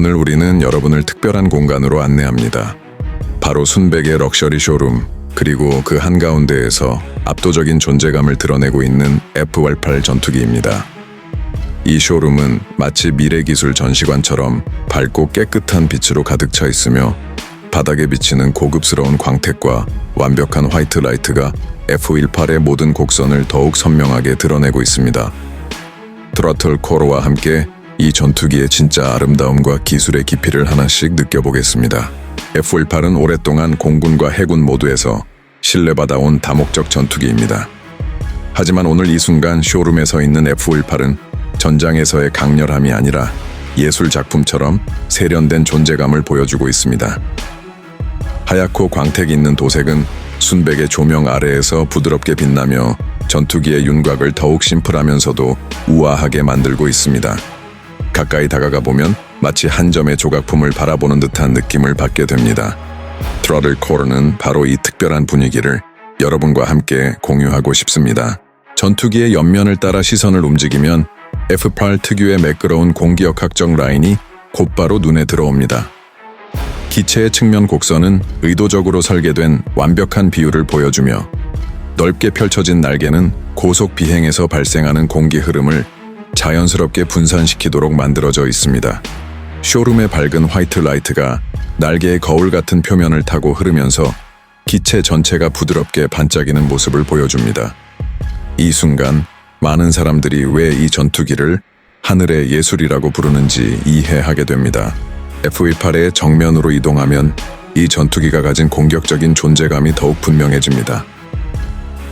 오늘 우리는 여러분을 특별한 공간으로 안내합니다. 바로 순백의 럭셔리 쇼룸, 그리고 그 한가운데에서 압도적인 존재감을 드러내고 있는 F-18 전투기입니다. 이 쇼룸은 마치 미래 기술 전시관처럼 밝고 깨끗한 빛으로 가득 차 있으며 바닥에 비치는 고급스러운 광택과 완벽한 화이트 라이트가 F-18의 모든 곡선을 더욱 선명하게 드러내고 있습니다. 트러틀 코어와 함께 이 전투기의 진짜 아름다움과 기술의 깊이를 하나씩 느껴보겠습니다. F-18은 오랫동안 공군과 해군 모두에서 신뢰받아온 다목적 전투기입니다. 하지만 오늘 이 순간 쇼룸에 서 있는 F-18은 전장에서의 강렬함이 아니라 예술 작품처럼 세련된 존재감을 보여주고 있습니다. 하얗고 광택 있는 도색은 순백의 조명 아래에서 부드럽게 빛나며 전투기의 윤곽을 더욱 심플하면서도 우아하게 만들고 있습니다. 가까이 다가가 보면 마치 한 점의 조각품을 바라보는 듯한 느낌을 받게 됩니다. 트러틀 코어는 바로 이 특별한 분위기를 여러분과 함께 공유하고 싶습니다. 전투기의 옆면을 따라 시선을 움직이면 F8 특유의 매끄러운 공기역학적 라인이 곧바로 눈에 들어옵니다. 기체의 측면 곡선은 의도적으로 설계된 완벽한 비율을 보여주며 넓게 펼쳐진 날개는 고속 비행에서 발생하는 공기 흐름을 자연스럽게 분산시키도록 만들어져 있습니다. 쇼룸의 밝은 화이트 라이트가 날개의 거울 같은 표면을 타고 흐르면서 기체 전체가 부드럽게 반짝이는 모습을 보여줍니다. 이 순간 많은 사람들이 왜 이 전투기를 하늘의 예술이라고 부르는지 이해하게 됩니다. F-18의 정면으로 이동하면 이 전투기가 가진 공격적인 존재감이 더욱 분명해집니다.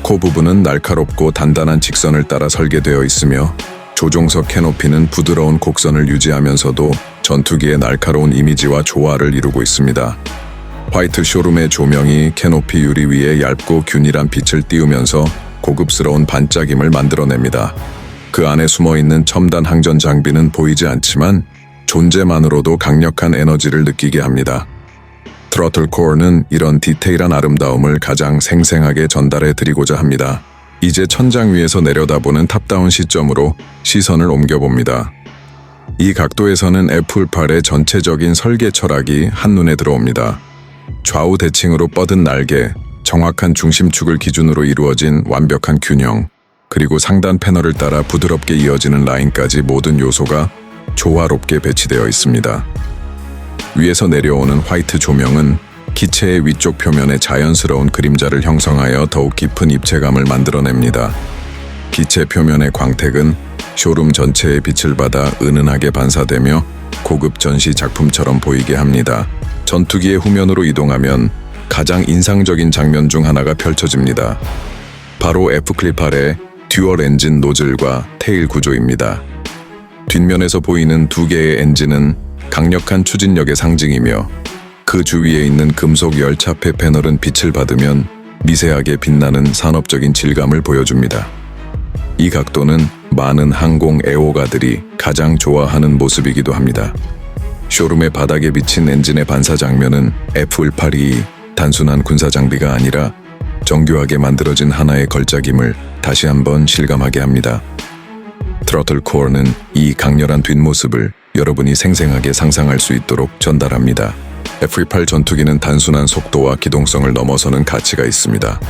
코 부분은 날카롭고 단단한 직선을 따라 설계되어 있으며 조종석 캐노피는 부드러운 곡선을 유지하면서도 전투기의 날카로운 이미지와 조화를 이루고 있습니다. 화이트 쇼룸의 조명이 캐노피 유리 위에 얇고 균일한 빛을 띄우면서 고급스러운 반짝임을 만들어냅니다. 그 안에 숨어 있는 첨단 항전 장비는 보이지 않지만 존재만으로도 강력한 에너지를 느끼게 합니다. 트러틀 코어는 이런 디테일한 아름다움을 가장 생생하게 전달해 드리고자 합니다. 이제 천장 위에서 내려다보는 탑다운 시점으로 시선을 옮겨봅니다. 이 각도에서는 F-8의 전체적인 설계 철학이 한눈에 들어옵니다. 좌우 대칭으로 뻗은 날개, 정확한 중심축을 기준으로 이루어진 완벽한 균형, 그리고 상단 패널을 따라 부드럽게 이어지는 라인까지 모든 요소가 조화롭게 배치되어 있습니다. 위에서 내려오는 화이트 조명은 기체의 위쪽 표면에 자연스러운 그림자를 형성하여 더욱 깊은 입체감을 만들어냅니다. 기체 표면의 광택은 쇼룸 전체에 빛을 받아 은은하게 반사되며 고급 전시 작품처럼 보이게 합니다. 전투기의 후면으로 이동하면 가장 인상적인 장면 중 하나가 펼쳐집니다. 바로 F-클립8의 듀얼 엔진 노즐과 테일 구조입니다. 뒷면에서 보이는 두 개의 엔진은 강력한 추진력의 상징이며 그 주위에 있는 금속 열차폐 패널은 빛을 받으면 미세하게 빛나는 산업적인 질감을 보여줍니다. 이 각도는 많은 항공 애호가들이 가장 좋아하는 모습이기도 합니다. 쇼룸의 바닥에 비친 엔진의 반사 장면은 F-18이 단순한 군사 장비가 아니라 정교하게 만들어진 하나의 걸작임을 다시 한번 실감하게 합니다. 트러틀 코어는 이 강렬한 뒷모습을 여러분이 생생하게 상상할 수 있도록 전달합니다. F-18 전투기는 단순한 속도와 기동성을 넘어서는 가치가 있습니다.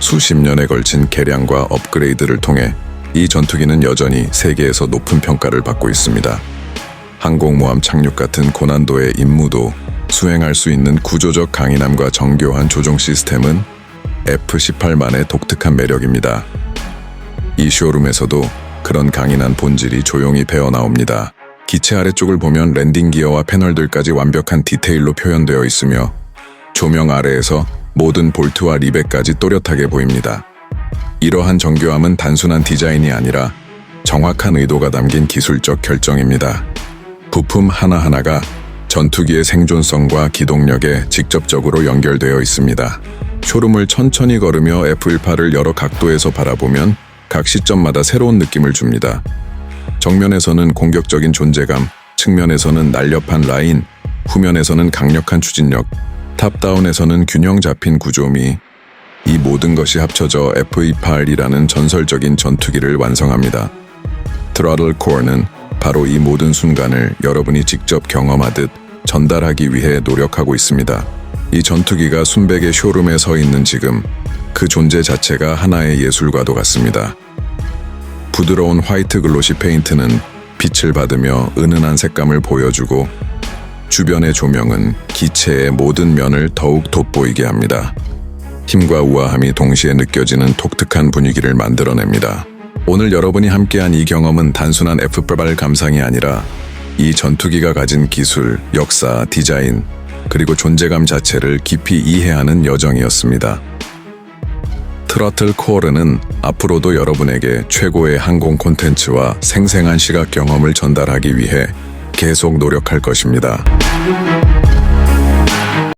수십 년에 걸친 개량과 업그레이드를 통해 이 전투기는 여전히 세계에서 높은 평가를 받고 있습니다. 항공모함 착륙 같은 고난도의 임무도 수행할 수 있는 구조적 강인함과 정교한 조종 시스템은 F-18만의 독특한 매력입니다. 이 쇼룸에서도 그런 강인한 본질이 조용히 배어나옵니다. 기체 아래쪽을 보면 랜딩 기어와 패널들까지 완벽한 디테일로 표현되어 있으며 조명 아래에서 모든 볼트와 리벳까지 또렷하게 보입니다. 이러한 정교함은 단순한 디자인이 아니라 정확한 의도가 담긴 기술적 결정입니다. 부품 하나하나가 전투기의 생존성과 기동력에 직접적으로 연결되어 있습니다. 쇼룸을 천천히 걸으며 F-18을 여러 각도에서 바라보면 각 시점마다 새로운 느낌을 줍니다. 정면에서는 공격적인 존재감, 측면에서는 날렵한 라인, 후면에서는 강력한 추진력, 탑다운에서는 균형 잡힌 구조미, 이 모든 것이 합쳐져 F-28이라는 전설적인 전투기를 완성합니다. 트러틀 코어는 바로 이 모든 순간을 여러분이 직접 경험하듯 전달하기 위해 노력하고 있습니다. 이 전투기가 순백의 쇼룸에 서 있는 지금 그 존재 자체가 하나의 예술과도 같습니다. 부드러운 화이트 글로시 페인트는 빛을 받으며 은은한 색감을 보여주고 주변의 조명은 기체의 모든 면을 더욱 돋보이게 합니다. 힘과 우아함이 동시에 느껴지는 독특한 분위기를 만들어냅니다. 오늘 여러분이 함께한 이 경험은 단순한 F발 감상이 아니라 이 전투기가 가진 기술, 역사, 디자인, 그리고 존재감 자체를 깊이 이해하는 여정이었습니다. 트러틀 코어르는 앞으로도 여러분에게 최고의 항공 콘텐츠와 생생한 시각 경험을 전달하기 위해 계속 노력할 것입니다.